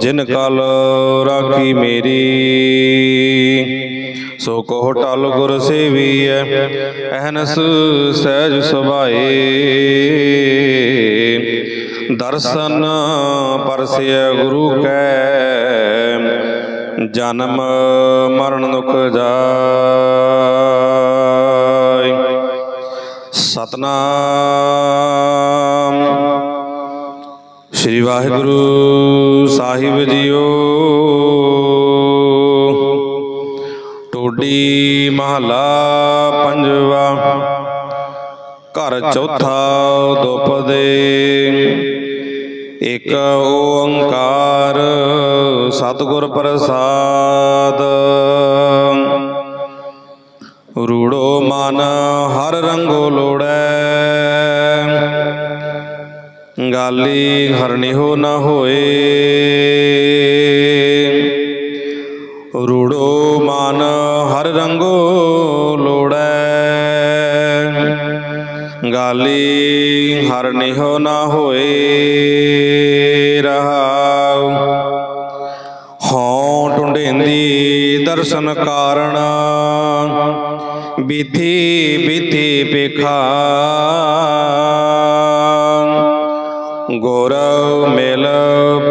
ਜਿਨ ਕਲ ਰਾਖੀ ਮੇਰੀ ਸੋ ਕੋ ਟਲ ਗੁਰ ਸੇਵੀਐ ਅਹਨਸ ਸਹਿਜ ਸੁਭਾਏ। ਦਰਸ਼ਨ ਪਰਸਿਐ ਗੁਰੂ ਕੈ ਜਨਮ ਮਰਨ ਦੁਖ ਜਾਇ ਸਤਨਾਮ। ਸ੍ਰੀ ਵਾਹਿਗੁਰੂ ਸਾਹਿਬ ਜੀਓ। ਟੋਡੀ ਮਹਲਾ ਪੰਜਵਾ। ਘਰ ਚੌਥਾ ਦੁਪਦੇ ਇਕ ਓੰਕਾਰ ਸਤਿਗੁਰ ਪ੍ਰਸਾਦ। ਰੂੜੋ ਮਨ ਹਰ ਰੰਗੋ ਲੋੜੈ। ਗਾਲੀ ਹਰਨਿ ਹੋ ਨਾ ਹੋਏ। ਰੂੜੋ ਮਨ ਹਰ ਰੰਗੋ ਲੋੜੈ। ਗਾਲੀ ਹਰਨਿ ਹੋ ਨਾ ਹੋਏ ਰਹਾਉ। ਹਉ ਟੁੰਡੇਂਦੀ ਦਰਸ਼ਨ ਕਾਰਣ। ਬੀਤੀ ਬੀਤੀ ਪੇਖਾ। ਗੁਰ ਮਿਲ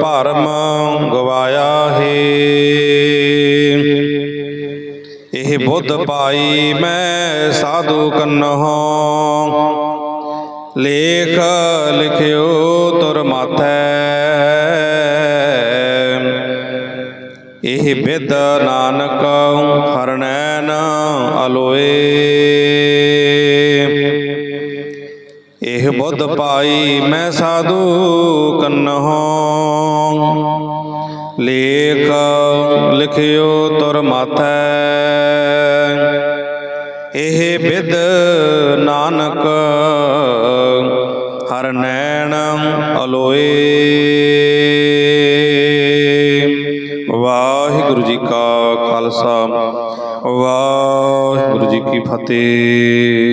ਭਰਮ ਗਵਾਇਆ ਹੈ। ਇਹ ਬੁੱਧ ਪਾਈ ਮੈਂ ਸਾਧੂ ਕੰਨਹੁ ਲੇਖ ਲਿਖਿਓ ਤੁਰ ਮਾਥੈ। ਇਹ ਬਿਦ ਨਾਨਕ ਹਰਨੈਨ ਅਲੋਏ। ਬੁੱਧ ਪਾਈ ਮੈਂ ਸਾਧੂ ਕੰਨਹੁ। ਲੇਖ ਲਿਖਿਓ ਤੁਰ ਮਾਥੈ। ਇਹ ਬਿਦ ਨਾਨਕ ਹਰ ਨੈਣ ਅਲੋਏ। ਵਾਹਿਗੁਰੂ ਜੀ ਕਾ ਖਾਲਸਾ, ਵਾਹਿਗੁਰੂ ਜੀ ਕੀ ਫਤਿਹ।